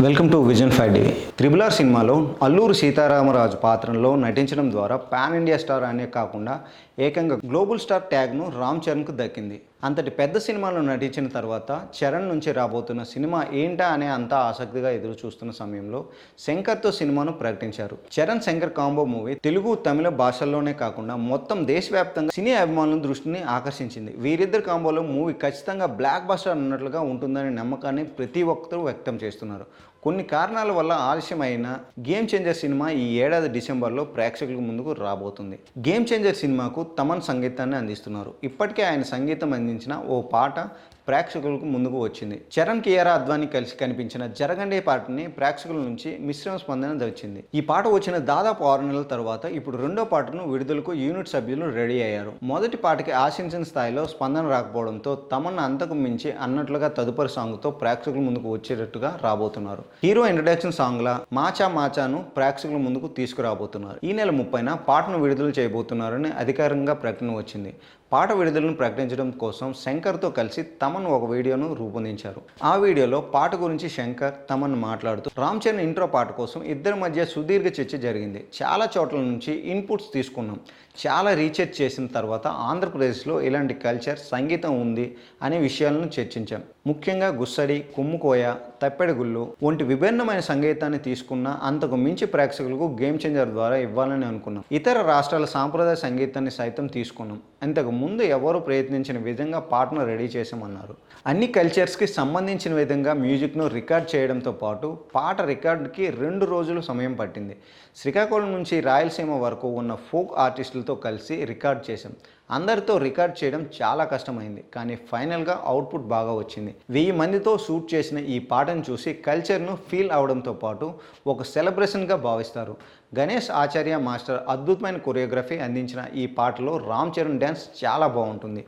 Welcome to vision five TV. Triple R సినిమాలో అల్లూరు సీతారామరాజు పాత్రలో నటించడం ద్వారా పాన్ ఇండియా స్టార్ అనే కాకుండా ఏకంగా గ్లోబల్ స్టార్ ట్యాగ్ను రామ్ చరణ్కు దక్కింది. అంతటి పెద్ద సినిమాలో నటించిన తర్వాత చరణ్ నుంచి రాబోతున్న సినిమా ఏంటా అనే అంతా ఆసక్తిగా ఎదురు చూస్తున్న సమయంలో శంకర్తో సినిమాను ప్రకటించారు. చరణ్ శంకర్ కాంబో మూవీ తెలుగు తమిళ భాషల్లోనే కాకుండా మొత్తం దేశవ్యాప్తంగా సినీ అభిమానుల దృష్టిని ఆకర్షించింది. వీరిద్దరు కాంబోలో మూవీ ఖచ్చితంగా బ్లాక్ బస్టర్ అన్నట్లుగా ఉంటుందనే నమ్మకాన్ని ప్రతి ఒక్కరూ వ్యక్తం చేస్తున్నారు. కొన్ని కారణాల వల్ల ఆలస్యమైన గేమ్ చేంజర్ సినిమా ఈ ఏడాది డిసెంబర్లో ప్రేక్షకుల ముందుకు రాబోతుంది. గేమ్ చేంజర్ సినిమాకు తమన్ సంగీతాన్ని అందిస్తున్నారు. ఇప్పటికే ఆయన సంగీతం అందించిన ఓ పాట ప్రేక్షకులకు ముందుకు వచ్చింది. చరణ్ కియారా అద్వాని కలిసి కనిపించిన జరగండే పాటని ప్రేక్షకుల నుంచి మిశ్రమ స్పందన వచ్చింది ఈ పాట వచ్చిన దాదాపు ఆరు నెలల తర్వాత ఇప్పుడు రెండో పాటను విడుదలకు యూనిట్ సభ్యులు రెడీ అయ్యారు. మొదటి పాటకి ఆశించిన స్థాయిలో స్పందన రాకపోవడంతో తమన్నా అంతకు మించి అన్నట్లుగా తదుపరి సాంగ్తో ప్రేక్షకుల ముందుకు వచ్చేటట్టుగా రాబోతున్నారు. హీరో ఇంట్రడక్షన్ సాంగ్లా మాచా మాచాను ప్రేక్షకుల ముందుకు తీసుకురాబోతున్నారు. ఈ నెల ముప్పైన పాటను విడుదల చేయబోతున్నారని అధికారికంగా ప్రకటన వచ్చింది. పాట విడుదలను ప్రకటించడం కోసం శంకర్తో కలిసి తమన్ ఒక వీడియోను రూపొందించారు. ఆ వీడియోలో పాట గురించి శంకర్ తమన్ మాట్లాడుతూ రామ్ చరణ్ ఇంట్రో పాట కోసం ఇద్దరి మధ్య సుదీర్ఘ చర్చ జరిగింది. చాలా చోట్ల నుంచి ఇన్పుట్స్ తీసుకున్నాం. చాలా రీసెర్చ్ చేసిన తర్వాత ఆంధ్రప్రదేశ్లో ఇలాంటి కల్చర్ సంగీతం ఉంది అనే విషయాలను చర్చించాం. ముఖ్యంగా గుస్సడి కుమ్ముకోయ తప్పెడగుళ్ళు వంటి విభిన్నమైన సంగీతాన్ని తీసుకున్న అంతకు మించి ప్రేక్షకులకు గేమ్ చేంజర్ ద్వారా ఇవ్వాలని అనుకున్నాం. ఇతర రాష్ట్రాల సాంప్రదాయ సంగీతాన్ని సైతం తీసుకున్నాం. అంతకు ముందు ఎవరు ప్రయత్నించిన విధంగా పాటను రెడీ చేసామన్నారు. అన్ని కల్చర్స్కి సంబంధించిన విధంగా మ్యూజిక్ను రికార్డ్ చేయడంతో పాటు పాట రికార్డ్కి రెండు రోజులు సమయం పట్టింది. శ్రీకాకుళం నుంచి రాయలసీమ వరకు ఉన్న ఫోక్ ఆర్టిస్టులతో కలిసి రికార్డ్ చేశాం. అందరితో రికార్డ్ చేయడం చాలా కష్టమైంది. కానీ ఫైనల్గా అవుట్పుట్ బాగా వచ్చింది. వెయ్యి మందితో షూట్ చేసిన ఈ పాటను చూసి కల్చర్ను ఫీల్ అవడంతో పాటు ఒక సెలబ్రేషన్గా భావిస్తారు. గణేష్ ఆచార్య మాస్టర్ అద్భుతమైన కొరియోగ్రఫీ అందించిన ఈ పాటలో రామ్ చరణ్ డ్యాన్స్ చాలా చాలా బాగుంటుంది.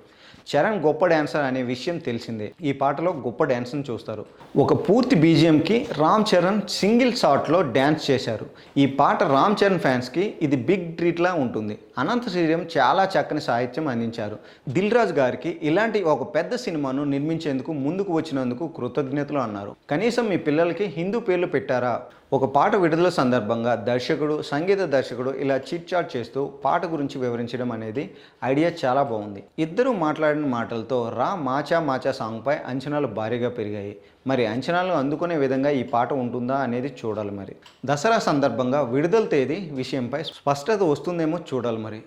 చరణ్ గొప్ప డ్యాన్సర్ అనే విషయం తెలిసిందే. ఈ పాటలో గొప్ప డ్యాన్స్ని చూస్తారు. ఒక పూర్తి బీజిఎంకి రామ్ చరణ్ సింగిల్ షాట్లో డ్యాన్స్ చేశారు. ఈ పాట రామ్ చరణ్ ఫ్యాన్స్కి ఇది బిగ్ ట్రీట్లా ఉంటుంది. అనంత శ్రీరం చాలా చక్కని సాహిత్యం అందించారు. దిల్ రాజు గారికి ఇలాంటి ఒక పెద్ద సినిమాను నిర్మించేందుకు ముందుకు వచ్చినందుకు కృతజ్ఞతలు అన్నారు. కనీసం మీ పిల్లలకి హిందూ పేర్లు పెట్టారా? ఒక పాట విడుదల సందర్భంగా దర్శకుడు సంగీత దర్శకుడు ఇలా చిట్ చాట్ చేస్తూ పాట గురించి వివరించడం అనేది ఐడియా చాలా బాగుంది. ఇద్దరు మాట్లాడిన మాటలతో రా మాచా మాచా సాంగ్పై అంచనాలు భారీగా పెరిగాయి. మరి అంచనాలు అందుకునే విధంగా ఈ పాట ఉంటుందా అనేది చూడాలి మరి. దసరా సందర్భంగా విడుదల తేదీ విషయంపై స్పష్టత వస్తుందేమో చూడాలి మరి.